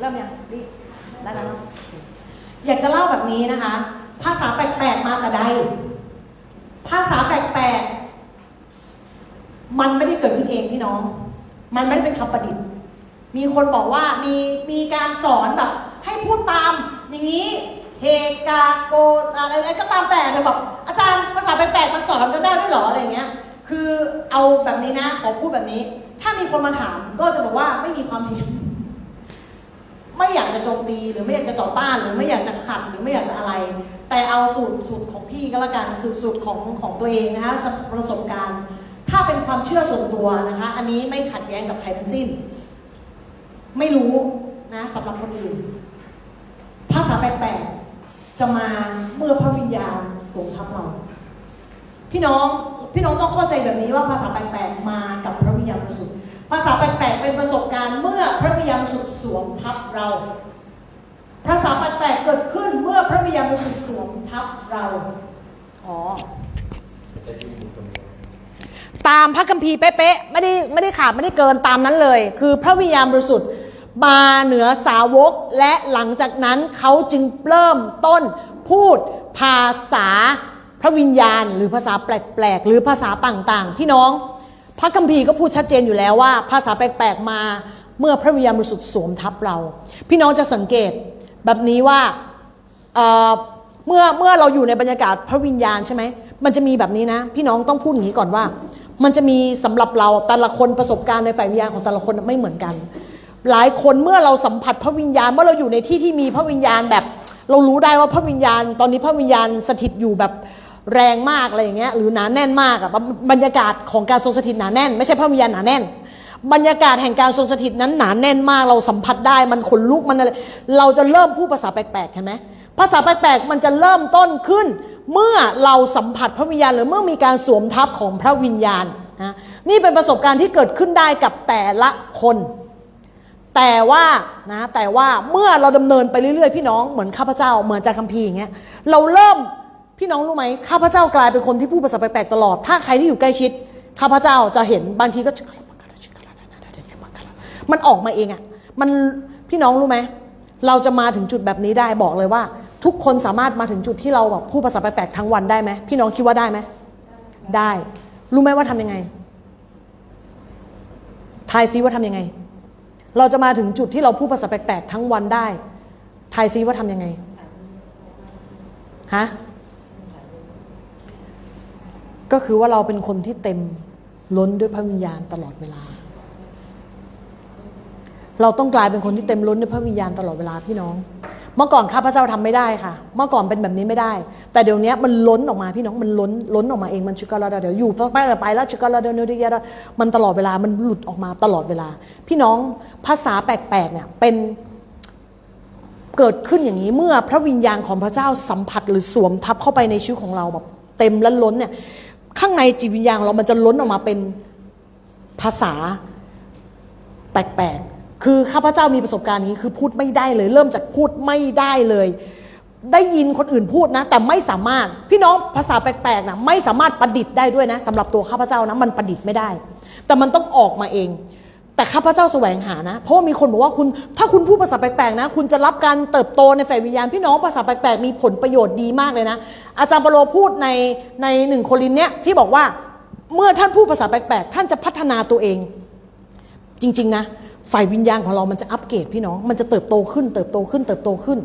เริ่มยังรีบได้แล้วเนอะอยากจะเล่าแบบนี้นะคะ ภาษาแปลกๆมาแต่ใด ภาษาแปลกๆมันไม่ได้เกิดขึ้นเองพี่น้อง มันไม่ได้เป็นคำประดิษฐ์ มีคนบอกว่ามีมีการสอนแบบ ให้พูดตามอย่างนี้เฮกาโกอะไรอะไรก็ตามแต่เลยแบบอาจารย์ภาษาแปลกๆมันสอนกันได้ด้วยเหรออะไรอย่างเงี้ย คือเอาแบบนี้นะขอพูดแบบนี้ ถ้ามีคนมาถามก็จะบอกว่าไม่มีความผิด ไม่อยากจะโจมตีหรือไม่อยากจะต่อต้านหรือไม่อยากจะขัดหรือไม่อยากจะอะไร แต่เอาสูตรสูตรของพี่ก็แล้วกันสูตรสูตรของของตัวเองนะคะประสบการณ์ ถ้าเป็นความเชื่อส่วนตัวนะคะ อันนี้ไม่ขัดแย้งกับใครทั้งสิ้น ไม่รู้นะสำหรับคนอื่นภาษาแปลกๆจะมาเมื่อพระวิญญาณทรงทับเรา พี่น้องพี่น้องต้องเข้าใจแบบนี้ว่าภาษาแปลกๆมากับพระวิญญาณบริสุทธิ์ ภาษาแปลกๆเป็นประสบการณ์เมื่อพระวิญญาณบริสุทธิ์สวมทับเรา ภาษาแปลกๆเกิดขึ้นเมื่อพระวิญญาณบริสุทธิ์สวมทับเรา อ๋อจะยืนอยู่ตรงนี้ตามพระคัมภีร์เป๊ะๆไม่ได้ไม่ได้ขาดไม่ได้เกินตามนั้นเลย คือพระวิญญาณบริสุทธิ์มาเหนือสาวกและหลังจากนั้นเขาจึงเริ่มต้นพูดภาษาพระวิญญาณ หรือภาษาแปลกๆ หรือภาษาต่างๆ พี่น้อง พระคัมภีร์ก็พูดชัดเจนอยู่แล้วว่า ภาษาแปลกๆมาเมื่อพระวิญญาณบริสุทธิ์สวมทับเรา พี่น้องจะสังเกตแบบนี้ว่าเเมื่อเมื่อเราอยู่ในบรรยากาศพระวิญญาณใช่ไหมมันจะมีแบบนี้นะ พี่น้องต้องพูดอย่างนี้ก่อนว่า มันจะมีสำหรับเราแต่ละคนประสบการณ์ในฝ่ายวิญญาณของแต่ละคนไม่เหมือนกัน หลายคนเมื่อเราสัมผัสพระวิญญาณ เมื่อเราอยู่ในที่ที่มีพระวิญญาณแบบ เรารู้ได้ว่าพระวิญญาณ ตอนนี้พระวิญญาณสถิตอยู่แบบ แรงมากอะไรอย่างเงี้ยหรือหนาแน่นมากอะบรรยากาศของการทรงสถิตหนาแน่น ไม่ใช่พระวิญญาณหนาแน่น บรรยากาศแห่งการทรงสถิตนั้นหนาแน่นมากเราสัมผัสได้มันขนลุกมันอะไรเราจะเริ่มพูดภาษาแปลกๆเห็นไหมภาษาแปลกๆมันจะเริ่มต้นขึ้น เมื่อเราสัมผัสพระวิญญาณหรือเมื่อมีการสวมทับของพระวิญญาณนะนี่เป็นประสบการณ์ที่เกิดขึ้นได้กับแต่ละคน แต่ว่านะแต่ว่าเมื่อเราดำเนินไปเรื่อยๆพี่น้องเหมือนข้าพเจ้าเหมือนจากคัมภีร์อย่างเงี้ยเราเริ่ม พี่น้องรู้ไหมข้าพเจ้ากลายเป็นคนที่พูดภาษาแปลกๆตลอด ถ้าใครที่อยู่ใกล้ชิดข้าพเจ้าจะเห็นบางทีก็มันออกมาเองอะ่ะมันพี่น้องรู้ไหมเราจะมาถึงจุดแบบนี้ได้บอกเลยว่า ทุกคนสามารถมาถึงจุดที่เราแบบพูดภาษาแปลกๆทั้งวันได้ไหมพี่น้องคิดว่าได้ไหมได้ รู้ไหมว่าทำยังไงทายซิว่าทำยังไง เราจะมาถึงจุดที่เราพูดภาษาแปลกๆทั้งวันได้ทายซิว่าทำยังไงฮะ ก็คือว่าเราเป็นคนที่เต็มล้นด้วยพระวิญญาณตลอดเวลา เราต้องกลายเป็นคนที่เต็มล้นด้วยพระวิญญาณตลอดเวลาพี่น้อง เมื่อก่อนข้าพเจ้าทำไม่ได้ค่ะ เมื่อก่อนเป็นแบบนี้ไม่ได้ แต่เดี๋ยวนี้มันล้นออกมาพี่น้องมันล้นล้นออกมาเองมันชิกาลาเดี๋ยวอยู่ไปไปแล้วชิกาลาเดี๋ยวเดียวมันตลอดเวลามันหลุดออกมาตลอดเวลา พี่น้องภาษาแปลกๆเนี่ยเป็นเกิดขึ้นอย่างนี้เมื่อพระวิญญาณของพระเจ้าสัมผัสหรือสวมทับเข้าไปในชีวิตของเราแบบเต็มและล้นเนี่ย ข้างในจิตวิญญาณของเรามันจะล้นออกมาเป็นภาษาแปลกๆ คือข้าพเจ้ามีประสบการณ์นี้คือพูดไม่ได้เลย เริ่มจากพูดไม่ได้เลย ได้ยินคนอื่นพูดนะ แต่ไม่สามารถพี่น้องภาษาแปลกๆนะไม่สามารถประดิษฐ์ได้ด้วยนะสำหรับตัวข้าพเจ้านะมันประดิษฐ์ไม่ได้ แต่มันต้องออกมาเอง แต่ข้าพเจ้าแสวงหานะ เพราะว่ามีคนบอกว่าคุณถ้าคุณพูดภาษาแปลกๆนะ คุณจะรับการเติบโตในฝ่ายวิญญาณพี่น้องภาษาแปลกๆมีผลประโยชน์ดีมากเลยนะ อาจารย์เปโลพูดในในหนึ่งโครินเนี้ยที่บอกว่าเมื่อท่านพูดภาษาแปลกๆ ท่านจะพัฒนาตัวเอง จริง ๆ นะ ฝ่ายวิญญาณของเรามันจะอัปเกรดพี่น้อง มันจะเติบโตขึ้น เติบโตขึ้น เติบโตขึ้น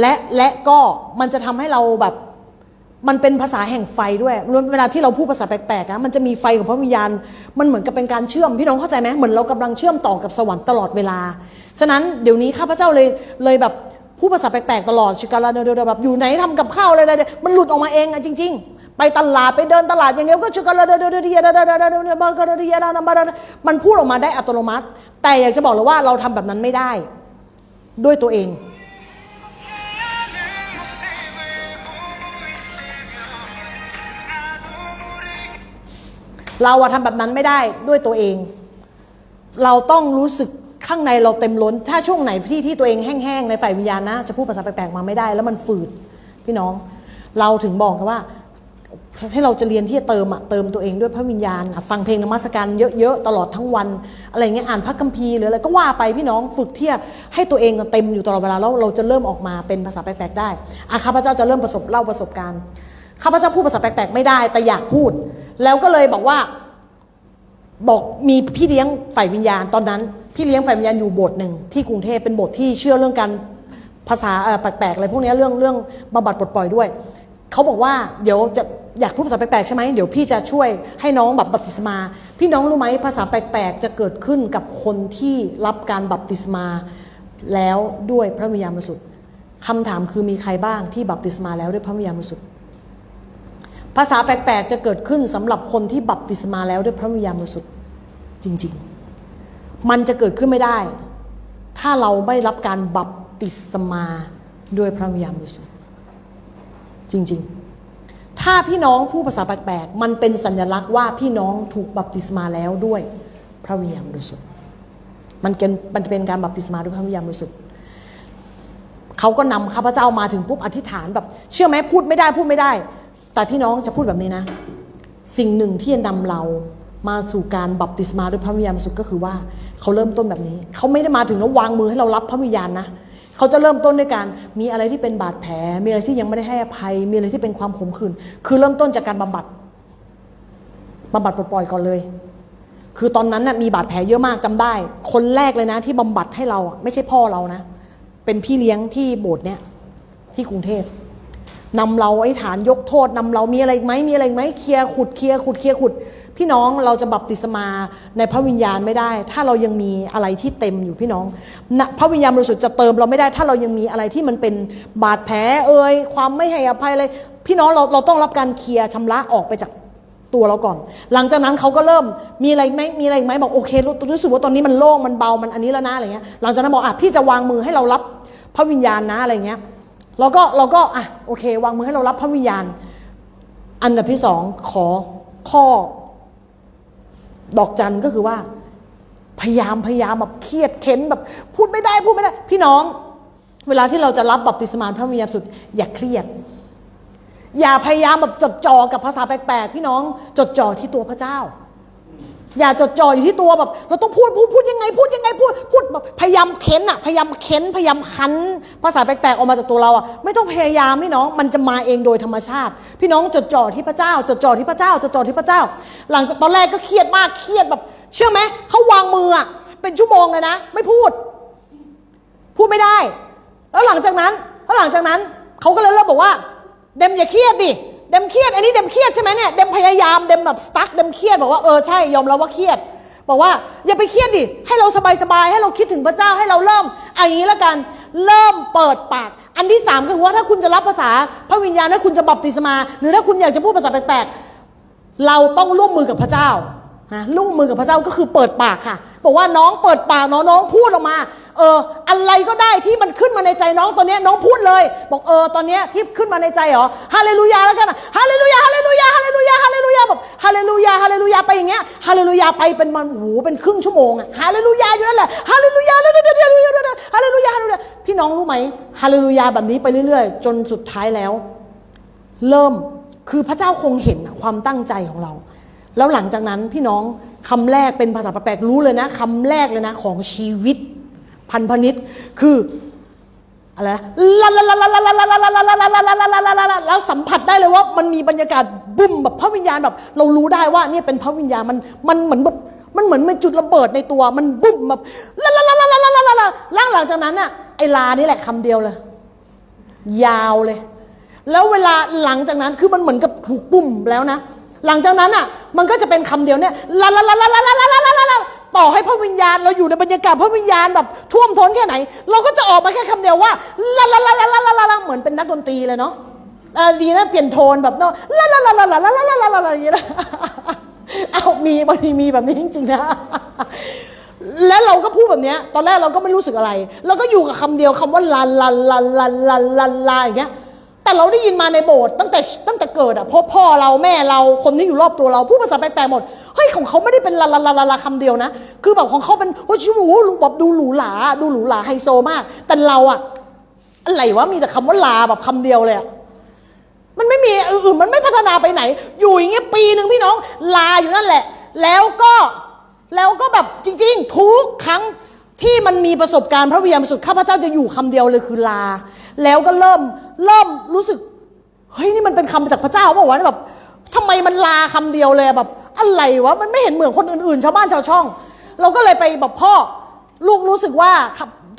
และและก็มันจะทำให้เราแบบ มันเป็นภาษาแห่งไฟด้วย เวลาที่เราพูดภาษาแปลกๆนะมันจะมีไฟของพระวิญญาณ มันเหมือนกับเป็นการเชื่อม พี่น้องเข้าใจไหมเหมือนเรากำลังเชื่อมต่อกับสวรรค์ตลอดเวลา ฉะนั้นเดี๋ยวนี้ข้าพเจ้าเลยเลยแบบพูดภาษาแปลกๆตลอดชิกาลาเดเดแบบอยู่ไหนทำกับข้าวอะไรอะไรมันหลุดออกมาเองอะจริง ๆ ไปตลาดไปเดินตลาดอย่างเงี้ยก็ชิกาลาเดเดเดเดเดเดเดเดบากาเดียนาบามันพูดออกมาได้อัตโนมัติ แต่อยากจะบอกเลยว่าเราทำแบบนั้นไม่ได้ ด้วยตัวเอง เราอะทำแบบนั้นไม่ได้ด้วยตัวเอง เราต้องรู้สึกข้างในเราเต็มล้น ถ้าช่วงไหนที่ที่ตัวเองแห้งๆในฝ่ายวิญญาณนะ จะพูดภาษาแปลกๆมาไม่ได้ แล้วมันฝืดพี่น้อง เราถึงบอกกันว่าให้เราจะเรียนที่จะเติมอะเติมตัวเองด้วยพระวิญญาณฟังเพลงนมัสการเยอะๆตลอดทั้งวัน อะไรเงี้ยอ่านพระคัมภีร์หรืออะไรก็ว่าไปพี่น้องฝึกเที่จะให้ตัวเองเต็มอยู่ตลอดเวลาแล้วเราจะเริ่มออกมาเป็นภาษาแปลกๆได้อาข้าพระเจ้าจะเริ่มประสบเล่าประสบการณ์ ข้าพเจ้าพูดภาษาแปลกๆไม่ได้แต่อยากพูด แล้วก็เลยบอกว่า บอกมีพี่เลี้ยงฝ่ายวิญญาณตอนนั้น พี่เลี้ยงฝ่ายวิญญาณอยู่โบสถ์หนึ่งที่กรุงเทพเป็นโบสถ์ที่เชื่อเรื่องการภาษาแปลกๆอะไรพวกนี้เรื่องเรื่องบำบัดปลดปล่อยด้วยเขาบอกว่าเดี๋ยวจะอยากพูดภาษาแปลกๆใช่ไหมเดี๋ยวพี่จะช่วยให้น้องแบบบัพติศมา พี่น้องรู้ไหมภาษาแปลกๆจะเกิดขึ้นกับคนที่รับการบัพติศมาแล้วด้วยพระวิญญาณบริสุทธิ์คำถามคือมีใครบ้างที่บัพติศมาแล้วด้วยพระวิญญาณบริสุทธิ์ ภาษาแปลกๆจะเกิดขึ้นสำหรับคนที่บัพติศมาแล้วด้วยพระวิญญาณบริสุทธิ์จริง ๆ มันจะเกิดขึ้นไม่ได้ ถ้าเราไม่รับการบัพติศมาด้วยพระวิญญาณบริสุทธิ์จริง ๆ ถ้าพี่น้องพูดภาษาแปลกๆมันเป็นสัญลักษณ์ว่าพี่น้องถูกบัพติศมาแล้วด้วยพระวิญญาณบริสุทธิ์มันเป็นมันเป็นการบัพติศมาด้วยพระวิญญาณบริสุทธิ์เขาก็นำข้าพเจ้ามาถึงปุ๊บอธิษฐานแบบ เชื่อไหมพูดไม่ได้พูดไม่ได้ แต่พี่น้องจะพูดแบบนี้นะ สิ่งหนึ่งที่จะนำเรามาสู่การบัพติศมาด้วยพระวิญญาณบริสุทธิ์ก็คือว่าเขาเริ่มต้นแบบนี้เขาไม่ได้มาถึงแล้ววางมือให้เรารับพระวิญญาณนะเขาจะเริ่มต้นด้วยการมีอะไรที่เป็นบาดแผล มีอะไรที่ยังไม่ได้ให้อภัย มีอะไรที่เป็นความขมขื่นคือเริ่มต้นจากการบำบัดบำบัดปล่อยก่อนเลย คือตอนนั้นน่ะมีบาดแผลเยอะมากจำได้ คนแรกเลยนะ ที่บำบัดให้เราอะไม่ใช่พ่อเรานะ เป็นพี่เลี้ยงที่โบสถ์เนี่ยที่กรุงเทพ นำเราไอ้ฐานยกโทษนำเรามีอะไรไหมมีอะไรไหมเคลียร์ขุดเคลียร์ขุดเคลียร์ขุด พี่น้องเราจะบัพติศมาในพระวิญญาณไม่ได้ ถ้าเรายังมีอะไรที่เต็มอยู่พี่น้องพระวิญญาณบริสุทธิ์จะเติมเราไม่ได้ ถ้าเรายังมีอะไรที่มันเป็นบาดแผลเอ่ยความไม่ให้อภัยอะไรพี่น้องเราเราต้องรับการเคลียร์ชำระออกไปจากตัวเราก่อน หลังจากนั้นเขาก็เริ่มมีอะไรไหมมีอะไรไหมบอกโอเครู้สึกว่าตอนนี้มันโล่งมันเบามันอันนี้แล้วนะอะไรเงี้ยหลังจากนั้นบอกอะพี่จะวางมือให้เรารับพระวิญญาณนะอะไรเงี้ย เราก็เราก็อะโอเค วางมือให้เรารับพระวิญญาณ อันดับที่สองขอข้อ ดอกจันก็คือว่า พยายามพยายามแบบเครียดเข็นแบบ พูดไม่ได้พูดไม่ได้ พี่น้อง เวลาที่เราจะรับบัพติศมาพระวิญญาณสุด อย่าเครียด อย่าพยายามแบบจดจ่อกับภาษาแปลกๆพี่น้องจดจ่อที่ตัวพระเจ้า อย่าจดจ่ออยู่ที่ตัวแบบ เราต้องพูดพูดพูดยังไง พูดยังไงพูดพูดแบบพยายามเค้นอะพยายามเค้นพยายามคั้น ภาษาแปลกๆออกมาจากตัวเราอะไม่ต้องพยายามพี่น้องมันจะมาเองโดยธรรมชาติ พี่น้องจดจ่อที่พระเจ้า จดจ่อที่พระเจ้า จดจ่อที่พระเจ้า หลังจากตอนแรกก็เครียดมากเครียดแบบ เชื่อไหมเขาวางมืออะเป็นชั่วโมงเลยนะ ไม่พูด พูดไม่ได้ แล้วหลังจากนั้นแล้วหลังจากนั้นเขาก็เลยเริ่มบอกว่า เดมอย่าเครียดดิ เดมเครียด อันนี้เดมเครียดใช่ไหมเนี่ยเดมพยายามเดมแบบสตั๊กเดมเครียดบอกว่าเออใช่ยอมรับว่าเครียด บอกว่าอย่าไปเครียดดิให้เราสบายๆให้เราคิดถึงพระเจ้าให้เราเริ่มอันนี้แล้วกันเริ่มเปิดปาก อันที่สามก็คือว่าถ้าคุณจะรับภาษาพระวิญญาณถ้าคุณจะบัพติศมา หรือถ้าคุณอยากจะพูดภาษาแปลกๆเราต้องร่วมมือกับพระเจ้านะร่วมมือกับพระเจ้าก็คือเปิดปากค่ะ บอกว่าน้องเปิดปากน้องน้องพูดออกมา เอออะไรก็ได้ที่มันขึ้นมาในใจน้องตอนนี้น้องพูดเลย บอกเออตอนนี้ที่ขึ้นมาในใจเหรอฮาเลลูยาแล้วกันฮาเลลูยาฮาเลลูยาฮาเลลูยาฮาเลลูยาแบบฮาเลลูยาฮาเลลูยาไปอย่างเงี้ยฮาเลลูยาไปเป็นมันโอ้โหเป็นครึ่งชั่วโมงอะฮาเลลูยาอยู่นั่นแหละฮาเลลูยาฮาเลลูยาฮาเลลูยาฮาเลลูยาฮาเลลูยาพี่น้องรู้ไหมฮาเลลูยาแบบนี้ไปเรื่อย ๆ จนสุดท้ายแล้ว เริ่มคือพระเจ้าคงเห็นอะความตั้งใจของเรา แล้วหลังจากนั้นพี่น้องคำแรกเป็นภาษาแปลกๆรู้เลยนะคำแรกเลยนะของชีวิต พันพนิษคืออะไรลาลาลาลาลาลาลาลาลาลาลาลาลาลาลาลาลาลาลาแล้วสัมผัสได้เลยว่ามันมีบรรยากาศบุ้มแบบพระวิญญาณแบบ เรารู้ได้ว่าเนี่ยเป็นพระวิญญาณมันมันเหมือนแบบมันเหมือนมันจุดระเบิดในตัวมันบุ้มแบบลาลาลาลาลาลาลาลาล่างหลังจากนั้นอะไอลานี่แหละคำเดียวเลย ยาวเลย แล้วเวลาหลังจากนั้นคือมันเหมือนกับถูกปุ่มแล้วนะ หลังจากนั้นอะมันก็จะเป็นคำเดียวเนี่ยลาลาลาลาลาลาลาลาลาลาลา ต่อให้พระวิญญาณ เราอยู่ในบรรยากาศพระวิญญาณแบบท่วมท้นแค่ไหน เราก็จะออกมาแค่คำเดียวว่าลาลาลาลาลาลาลาเหมือนเป็นนักดนตรีเลยเนาะดีนะเปลี่ยนโทนแบบเนาะลาลาลาลาลาลาลาลาลาลาอย่างเงี้ยเอามีบางทีมีแบบนี้จริงๆนะแล้วเราก็พูดแบบเนี้ยตอนแรกเราก็ไม่รู้สึกอะไร เราก็อยู่กับคำเดียวคำว่าลาลาลาลาลาลาลาอย่างเงี้ย แต่เราได้ยินมาในโบสถ์ตั้งแต่ตั้งแต่เกิดอะพ่อพ่อเราแม่เราคนที่อยู่รอบตัวเราพูดภาษาแปลกๆหมดเฮ้ยของเขาไม่ได้เป็นลาลาลาลาลาคำเดียวนะ คือแบบของเขาเป็นโอ้ชิวหูแบบดูหรูหราดูหรูหราไฮโซมาก แต่เราอะอะไรวะมีแต่คำว่าลาแบบคำเดียวเลยอะมันไม่มีอื่นมันไม่พัฒนาไปไหน อยู่อย่างเงี้ยปีหนึ่งพี่น้องลาอยู่นั่นแหละ แล้วก็แล้วก็แบบจริง ๆ ทุกครั้งที่มันมีประสบการณ์พระวิญญาณบริสุทธิ์ข้าพเจ้าจะอยู่คำเดียวเลยคือลา แล้วก็เริ่ม เริ่มรู้สึกเฮ้ยนี่มันเป็นคำมาจากพระเจ้าเปล่าวะแบบทำไมมันลาคำเดียวเลยแบบอะไรวะมันไม่เห็นเหมือนคนอื่นๆ ชาวบ้านชาวช่อง เราก็เลยไปแบบพ่อลูกรู้สึกว่า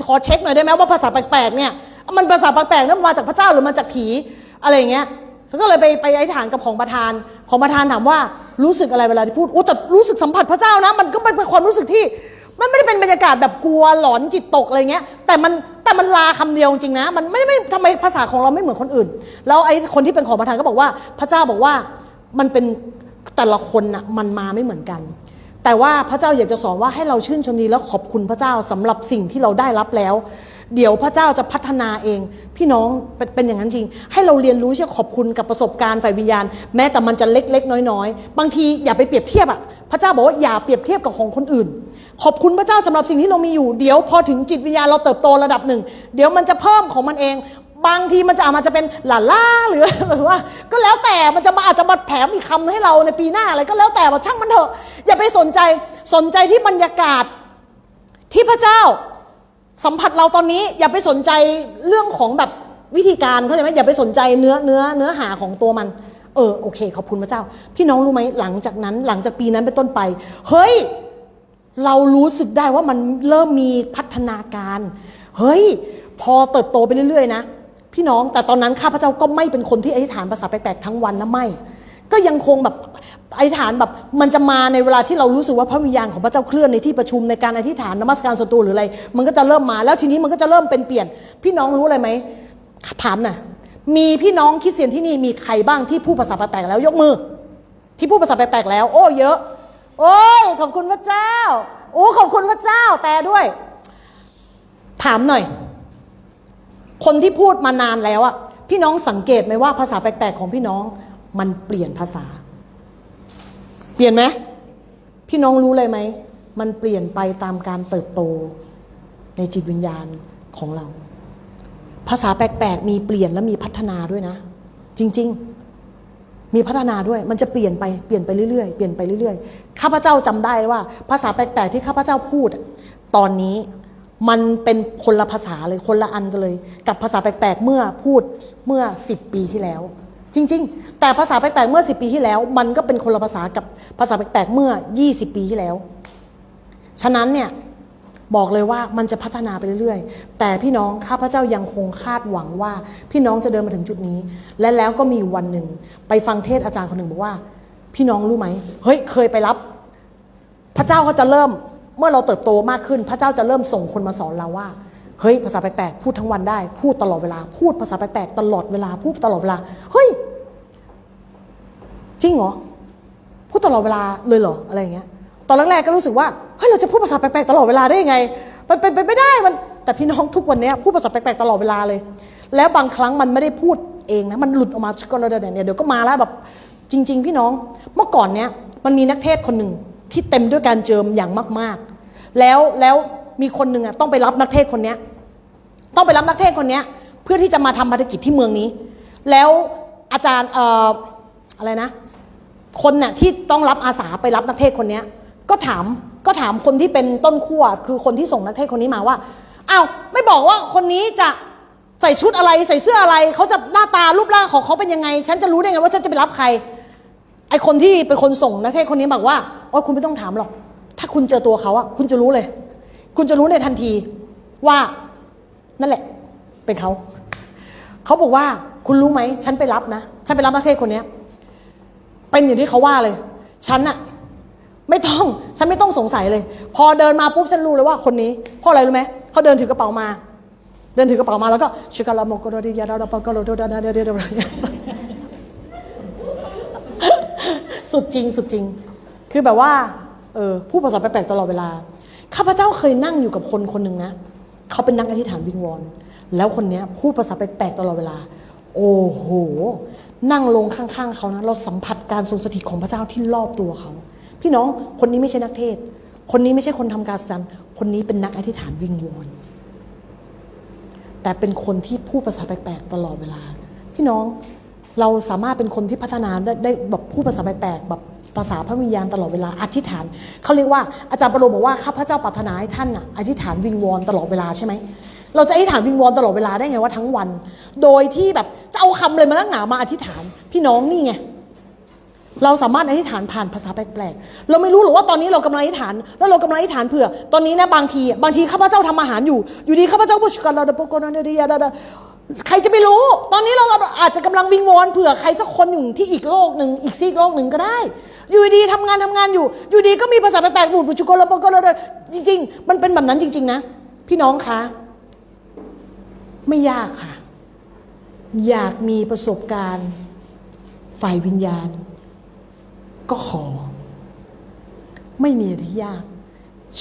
ขอเช็คหน่อยได้ไหมว่าภาษาแปลกๆเนี่ยมันภาษาแปลกๆนั้นมาจากพระเจ้าหรือมาจากผีอะไรอย่างเงี้ยแล้วก็เลยไปไปอธิษฐานกับของประธาน ของประธานถามว่ารู้สึกอะไรเวลาที่พูดอู้แต่รู้สึกสัมผัสพระเจ้านะ มันก็เป็นความรู้สึกที่ มันไม่ได้เป็นบรรยากาศแบบกลัวหลอนจิตตกอะไรเงี้ย แต่มันแต่มันลาคำเดียวจริงนะ มันไม่ไม่ทำไมภาษาของเราไม่เหมือนคนอื่น แล้วไอ้คนที่เป็นของประธานก็บอกว่า พระเจ้าบอกว่ามันเป็นแต่ละคนน่ะมันมาไม่เหมือนกัน แต่ว่าพระเจ้าอยากจะสอนว่าให้เราชื่นชมดีแล้วขอบคุณพระเจ้าสำหรับสิ่งที่เราได้รับแล้ว เดี๋ยวพระเจ้าจะพัฒนาเอง พี่น้องเป็นเป็นอย่างนั้นจริง ให้เราเรียนรู้ที่จะขอบคุณกับประสบการณ์ฝ่ายวิญญาณ แม้แต่มันจะเล็กๆ น้อยๆ บางทีอย่าไปเปรียบเทียบอะพระเจ้าบอกว่าอย่าเปรียบเทียบกับของคนอื่น ขอบคุณพระเจ้าสำหรับสิ่งที่เรามีอยู่เดี๋ยวพอถึงจิตวิญญาณเราเติบโตระดับหนึ่ง เดี๋ยวมันจะเพิ่มของมันเอง บางทีมันจะอาจมาจะเป็นหลาล่าหรือหรือว่า ก็แล้วแต่มันจะมาอาจจะมาแถมอีกคำให้เราในปีหน้าอะไรก็แล้วแต่ว่าช่างมันเถอะอย่าไปสนใจสนใจที่บรรยากาศที่พระเจ้าสัมผัสเราตอนนี้อย่าไปสนใจเรื่องของแบบวิธีการเข้าใจไหมอย่าไปสนใจเนื้อเนื้อเนื้อหาของตัวมันเออโอเค ขอบคุณพระเจ้า พี่น้องรู้ไหมหลังจากนั้นหลังจากปีนั้นเป็นต้นไป เฮ้ย เรารู้สึกได้ว่ามันเริ่มมีพัฒนาการ เฮ้ย พอเติบโตไปเรื่อยๆนะพี่น้องแต่ตอนนั้นข้าพเจ้าก็ไม่เป็นคนที่อธิษฐานภาษาแปลกๆทั้งวันนะไม่ ก็ยังคงแบบอธิษฐานแบบมันจะมาในเวลาที่เรารู้สึกว่าพระวิญญาณของพระเจ้าเคลื่อนในที่ประชุมในการอธิษฐานนมัสการส่วนตัวหรืออะไร มันก็จะเริ่มมาแล้วทีนี้มันก็จะเริ่มเป็นเปลี่ยน พี่น้องรู้อะไรไหมถามหน่ะมีพี่น้องคริดเสียนที่นี่มีใครบ้างที่พูดภาษาแปลกๆแล้วยกมือ ที่พูดภาษาแปลกๆแล้ว โอ้เยอะ โอ้ยขอบคุณพระเจ้าโอ้ขอบคุณพระเจ้าแต่ด้วย ถามหน่อย คนที่พูดมานานแล้วอะพี่น้องสังเกตไหมว่าภาษาแปลกๆของพี่น้อง มันเปลี่ยนภาษา เปลี่ยนไหมพี่น้องรู้เลยไหมมันเปลี่ยนไปตามการเติบโต ในจิตวิญญาณของเรา ภาษาแปลกๆมีเปลี่ยนและมีพัฒนาด้วยนะ จริง ๆ มีพัฒนาด้วยมันจะเปลี่ยนไปเปลี่ยนไปเรื่อยๆเปลี่ยนไปเรื่อยๆข้าพเจ้าจำได้ว่า ภาษาแปลกๆที่ข้าพเจ้าพูด ตอนนี้มันเป็นคนละภาษาเลยคนละอันกันเลย กับภาษาแปลกๆเมื่อพูดเมื่อ 10 ปีที่แล้ว จริง ๆ แต่ภาษาแปลกๆเมื่อ 10 ปีที่แล้ว มันก็เป็นคนละภาษากับภาษาแปลกๆเมื่อ 20 ปีที่แล้ว ฉะนั้นเนี่ย บอกเลยว่ามันจะพัฒนาไปเรื่อยๆ แต่พี่น้องข้าพเจ้ายังคงคาดหวังว่า พี่น้องจะเดินมาถึงจุดนี้ และแล้วก็มีวันหนึ่งไปฟังเทศอาจารย์คนหนึ่งบอกว่า พี่น้องรู้ไหมเฮ้ยเคยไปรับ พระเจ้าเขาจะเริ่มเมื่อเราเติบโตมากขึ้น พระเจ้าจะเริ่มส่งคนมาสอนเราว่าเฮ้ยภาษาแปลกๆพูดทั้งวันได้ พูดตลอดเวลา พูดภาษาแปลกๆตลอดเวลาพูดตลอดเวลาเฮ้ยจริงเหรอพูดตลอดเวลาเลยเหรออะไรอย่างเงี้ย ตอนแรกๆก็รู้สึกว่าเฮ้ยเราจะพูดภาษาแปลกๆตลอดเวลาได้ยังไง มันเป็นไปไม่ได้มันแต่พี่น้องทุกวันนี้พูดภาษาแปลกๆตลอดเวลาเลย แล้วบางครั้งมันไม่ได้พูดเองนะมันหลุดออกมาก็เลยเนี่ยเดี๋ยวก็มาแล้วแบบจริง ๆ พี่น้องเมื่อก่อนเนี้ยมันมีนักเทศคนหนึ่งที่เต็มด้วยการเจิมอย่างมากๆ แล้วแล้วมีคนหนึ่งอะต้องไปรับนักเทศคนเนี้ยต้องไปรับนักเทศคนเนี้ยเพื่อที่จะมาทำภารกิจที่เมืองนี้ แล้วอาจารย์เอ่ออะไรนะ คนน่ะที่ต้องรับอาสาไปรับนักเทศคนเนี้ย ก็ถามก็ถามคนที่เป็นต้นขั้วคือคนที่ส่งนักเทศคนนี้มาว่าอ้าวไม่บอกว่าคนนี้จะใส่ชุดอะไรใส่เสื้ออะไรเขาจะหน้าตารูปร่างของเขาเป็นยังไง ฉันจะรู้ได้ไงว่าฉันจะไปรับใคร ไอคนที่เป็นคนส่งนักเทศคนนี้บอกว่าโอ้ยคุณไม่ต้องถามหรอก ถ้าคุณเจอตัวเขาอะคุณจะรู้เลย คุณจะรู้ในทันทีว่านั่นแหละ เป็นเขาเขาบอกว่าคุณรู้ไหมฉันไปรับนะฉันไปรับนักเทศคนนี้เป็นอย่างที่เขาว่าเลย ฉันอะ ไม่ต้องฉันไม่ต้องสงสัยเลย พอเดินมาปุ๊บฉันรู้เลยว่าคนนี้เพราะอะไรรู้ไหมเขาเดินถือกระเป๋ามา เดินถือกระเป๋ามาแล้วก็ชิคาลาโมโกโรดิยาดาดาปากโรโดดาดาเดเดเดสุดจริงสุดจริง คือแบบว่าเออพูดภาษาแปลกๆตลอดเวลาข้าพเจ้าเคยนั่งอยู่กับคนคนหนึ่งนะเขาเป็นนักอธิษฐานวิงวอนแล้วคนนี้พูดภาษาแปลกๆตลอดเวลา โอ้โห นั่งลงข้างๆเขานะเราสัมผัสการทรงสถิตของพระเจ้าที่รอบตัวเขา พี่น้องคนนี้ไม่ใช่นักเทศ คนนี้ไม่ใช่คนทำการสันคนนี้เป็นนักอธิษฐานวิงวอนแต่เป็นคนที่พูดภาษาแปลกๆตลอดเวลา พี่น้องเราสามารถเป็นคนที่พัฒนาได้ได้แบบพูดภาษาแปลกๆแบบภาษาพระวิญญาณตลอดเวลาอธิษฐานเขาเรียกว่าอาจารย์ปรโลบอกว่าข้าพเจ้าปรารถนาให้ท่านน่ะอธิษฐานวิงวอนตลอดเวลาใช่ไหมเราจะอธิษฐานวิงวอนตลอดเวลาได้ไงว่าทั้งวัน โดยที่แบบจะเอาคำเลยมานั่งหนามาอธิษฐาน พี่น้องนี่ไง เราสามารถอธิษฐานผ่านภาษาแปลกๆ เราไม่รู้หรอกว่าตอนนี้เรากำลังอธิษฐาน แล้วเรากำลังอธิษฐานเผื่อ ตอนนี้นะบางทีบางทีข้าพเจ้าทำอาหารอยู่ อยู่ดีข้าพเจ้าพูดกันเราเดปโกนันเดียดาใครจะไปรู้ ตอนนี้เราอาจจะกำลังวิงวอนเผื่อใครสักคนหนึ่งที่อีกโลกหนึ่งอีกซีกโลกหนึ่งก็ได้ อยู่ดีทำงานทำงานอยู่ อยู่ดีก็มีภาษาแปลกๆบูดบุจุโกลโปโกลจริง ๆ มันเป็นแบบนั้นจริง ๆ นะ พี่น้องคะ ไม่ยากค่ะ อยากมีประสบการณ์ ฝ่ายวิญญาณ ก็ขอ ไม่มีอะไรที่ยาก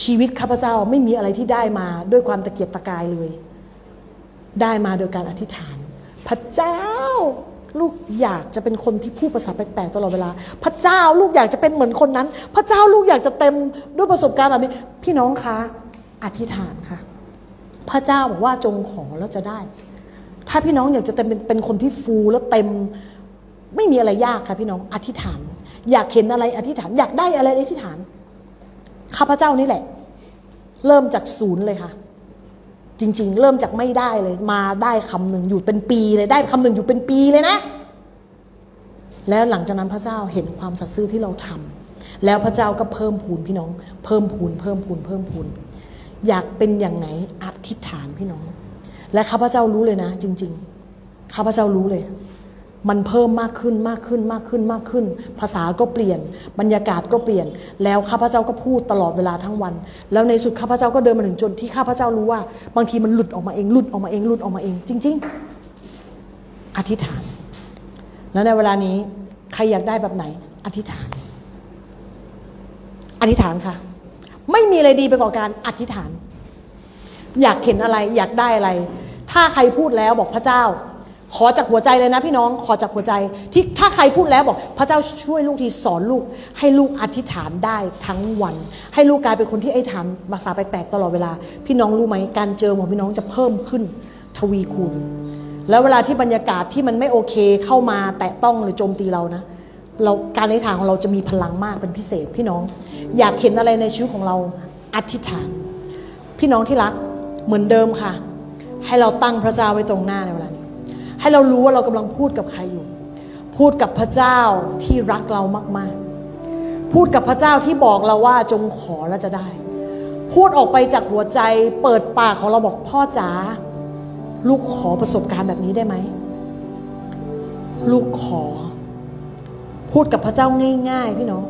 ชีวิตข้าพเจ้าไม่มีอะไรที่ได้มาด้วยความตะเกียกตะกายเลย ได้มาโดยการอธิษฐาน พระเจ้า ลูกอยากจะเป็นคนที่พูดภาษาแปลกๆตลอดเวลา พระเจ้าลูกอยากจะเป็นเหมือนคนนั้น พระเจ้าลูกอยากจะเต็มด้วยประสบการณ์แบบนี้ พี่น้องคะอธิษฐานค่ะ พระเจ้าบอกว่าจงขอแล้วจะได้ ถ้าพี่น้องอยากจะเต็มเป็นเป็นคนที่ฟูแล้วเต็ม ไม่มีอะไรยากค่ะพี่น้องอธิษฐาน อยากเห็นอะไรอธิษฐาน อยากได้อะไรอธิษฐาน ข้าพเจ้านี่แหละ เริ่มจากศูนย์เลยค่ะ จริง ๆ เริ่มจากไม่ได้เลย มาได้คำหนึ่งอยู่เป็นปีเลยได้คำหนึ่งอยู่เป็นปีเลยนะ แล้วหลังจากนั้นพระเจ้าเห็นความสัตย์ซื่อที่เราทำแล้วพระเจ้าก็เพิ่มพูนพี่น้อง เพิ่มพูนเพิ่มพูนเพิ่มพูนอยากเป็นอย่างไหนอธิษฐานพี่น้อง และข้าพเจ้ารู้เลยนะ จริง ๆ ข้าพเจ้ารู้เลย มันเพิ่มมากขึ้นมากขึ้นมากขึ้นมากขึ้น ภาษาก็เปลี่ยน บรรยากาศก็เปลี่ยน แล้วข้าพเจ้าก็พูดตลอดเวลาทั้งวัน แล้วในสุดข้าพเจ้าก็เดินมาถึงจนที่ข้าพเจ้ารู้ว่า บางทีมันหลุดออกมาเองหลุดออกมาเองหลุดออกมาเอง จริง ๆ อธิษฐาน แล้วในเวลานี้ใครอยากได้แบบไหน อธิษฐาน อธิษฐานค่ะ ไม่มีอะไรดีไปกว่าการอธิษฐาน อยากเห็นอะไรอยากได้อะไร ถ้าใครพูดแล้วบอกพระเจ้า ขอจากหัวใจเลยนะพี่น้องขอจากหัวใจที่ถ้าใครพูดแล้วบอก พระเจ้าช่วยลูกทีสอนลูก ให้ลูกอธิษฐานได้ทั้งวัน ให้ลูกกลายเป็นคนที่ไอ้ฐานภาษาแปลกๆตลอดเวลา พี่น้องรู้ไหมการเจอของพี่น้องจะเพิ่มขึ้น ทวีคูณ แล้วเวลาที่บรรยากาศที่มันไม่โอเคเข้ามาแตะต้องหรือโจมตีเรานะเราการอธิษฐานของเราจะมีพลังมากเป็นพิเศษพี่น้อง อยากเห็นอะไรในชีวิตของเราอธิษฐาน พี่น้องที่รักเหมือนเดิมค่ะ ให้เราตั้งพระเจ้าไว้ตรงหน้าในเวลานี้ ให้เรารู้ว่าเรากำลังพูดกับใครอยู่ พูดกับพระเจ้าที่รักเรามาก ๆ พูดกับพระเจ้าที่บอกเราว่าจงขอแล้วจะได้ พูดออกไปจากหัวใจ เปิดปากของเราบอกพ่อจ๋าลูกขอประสบการณ์แบบนี้ได้ไหมลูกขอ พูดกับพระเจ้าง่าย ๆ พี่น้อง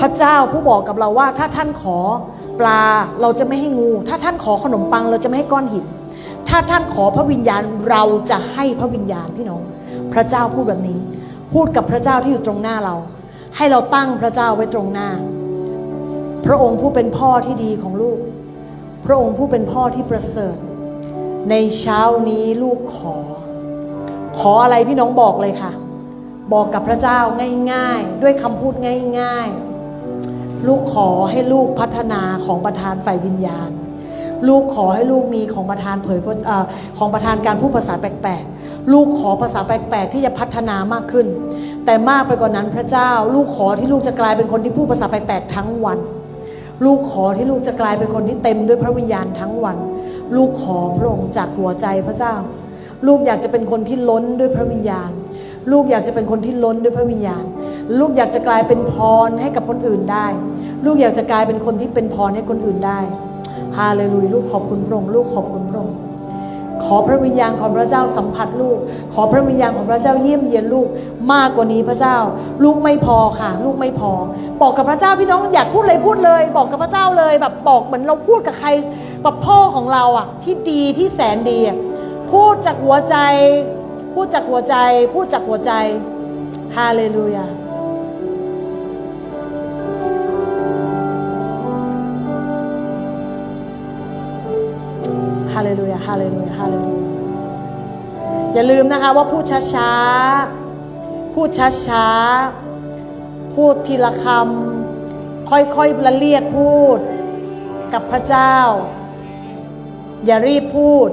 พระเจ้าผู้บอกกับเราว่า ถ้าท่านขอปลาเราจะไม่ให้งู ถ้าท่านขอขนมปังเราจะไม่ให้ก้อนหิน ถ้าท่านขอพระวิญญาณเราจะให้พระวิญญาณพี่น้อง พระเจ้าพูดแบบนี้ พูดกับพระเจ้าที่อยู่ตรงหน้าเรา ให้เราตั้งพระเจ้าไว้ตรงหน้า พระองค์ผู้เป็นพ่อที่ดีของลูก พระองค์ผู้เป็นพ่อที่ประเสริฐ ในเช้านี้ลูกขอ ขออะไรพี่น้องบอกเลยค่ะ บอกกับพระเจ้าง่าย ๆ ด้วยคำพูดง่าย ๆ ลูกขอให้ลูกพัฒนาของประธานฝ่ายวิญญาณ ลูกขอให้ลูกมีของประธานเผยของประธานการพูดภาษาแปลกๆ ลูกขอภาษาแปลกๆ ที่จะพัฒนามากขึ้น แต่มากไปกว่านั้นพระเจ้า ลูกขอที่ลูกจะกลายเป็นคนที่พูดภาษาแปลกๆทั้งวัน ลูกขอที่ลูกจะกลายเป็นคนที่เต็มด้วยพระวิญญาณทั้งวัน ลูกขอพระองค์จากหัวใจพระเจ้า ลูกอยากจะเป็นคนที่ล้นด้วยพระวิญญาณ ลูกอยากจะเป็นคนที่ล้นด้วยพระวิญญาณ ลูกอยากจะกลายเป็นพรให้กับคนอื่นได้ ลูกอยากจะกลายเป็นคนที่เป็นพรให้คนอื่นได้ ฮาเลลูยาลูกขอบคุณพระองค์ลูกขอบคุณพระองค์ขอพระวิญญาณของพระเจ้าสัมผัสลูก ขอพระวิญญาณของพระเจ้าเยี่ยมเยียนลูกมากกว่านี้พระเจ้า ลูกไม่พอค่ะ ลูกไม่พอ บอกกับพระเจ้าพี่น้องอยากพูดเลยพูดเลย บอกกับพระเจ้าเลยแบบบอกเหมือนเราพูดกับใครแบบพ่อของเราอะ ที่ดีที่แสนดีพูดจากหัวใจ พูดจากหัวใจ พูดจากหัวใจฮาเลลูยาาเลลูยาฮาเลลูยาฮาเลลูยาอย่าลืมนะคะว่าพูดช้าๆ พูดช้าๆ พูดทีละคำค่อยๆละเลียดพูดกับพระเจ้า อย่ารีบพูด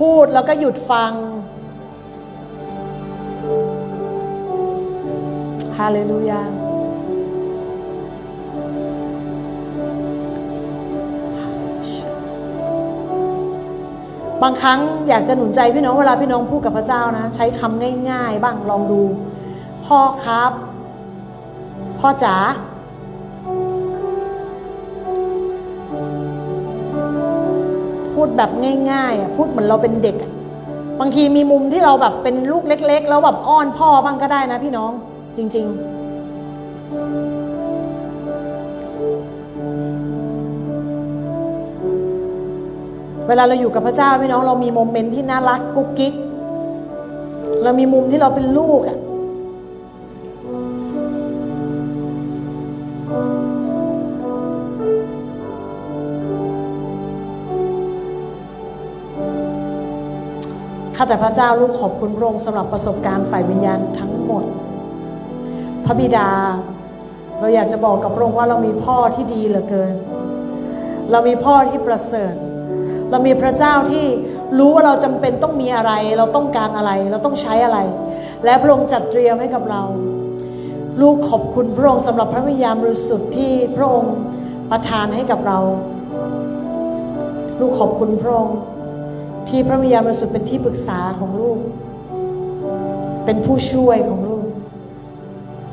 พูดแล้วก็หยุดฟังฮาเลลูยา บางครั้งอยากจะหนุนใจพี่น้องเวลาพี่น้องพูดกับพระเจ้านะ ใช้คำง่าย ๆ บ้างลองดู พ่อครับ พ่อจ๋าพูดแบบง่ายๆพูดเหมือนเราเป็นเด็ก บางทีมีมุมที่เราแบบเป็นลูกเล็ก ๆ แล้วแบบอ้อนพ่อบ้างก็ได้นะพี่น้องจริง ๆ เวลาเราอยู่กับพระเจ้าพี่น้องเรามีโมเมนต์ที่น่ารักกุ๊กกิ๊กเรามีมุมที่เราเป็นลูกอะ่ะข้าแต่พระเจ้าลูกขอบคุณพระองค์สำหรับประสบการณ์ฝ่ายวิญญาณทั้งหมด พระบิดา เราอยากจะบอกกับพระองค์ว่าเรามีพ่อที่ดีเหลือเกิน เรามีพ่อที่ประเสริฐ เรามีพระเจ้าที่รู้ว่าเราจำเป็นต้องมีอะไร เราต้องการอะไร เราต้องใช้อะไร และพระองค์จัดเตรียมให้กับเรา ลูกขอบคุณพระองค์สำหรับพระวิญญาณบริสุทธิ์ที่พระองค์ประทานให้กับเรา ลูกขอบคุณพระองค์ที่พระวิญญาณบริสุทธิ์เป็นที่ปรึกษาของลูก เป็นผู้ช่วยของลูก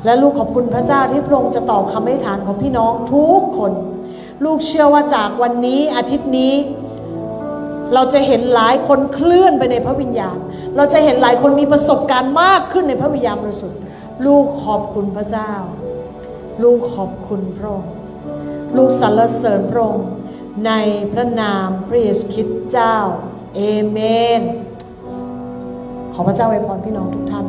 และลูกขอบคุณพระเจ้าที่พระองค์จะตอบคำอธิษฐานของพี่น้องทุกคน ลูกเชื่อว่าจากวันนี้อาทิตย์นี้ เราจะเห็นหลายคนเคลื่อนไปในพระวิญญาณ เราจะเห็นหลายคนมีประสบการณ์มากขึ้นในพระวิญญาณบริสุทธิ์ ลูกขอบคุณพระเจ้า ลูกขอบคุณพระองค์ ลูกสรรเสริญพระองค์ในพระนามพระเยซูคริสต์เจ้า เอเมน ขอพระเจ้าอวยพรพี่น้องทุกท่าน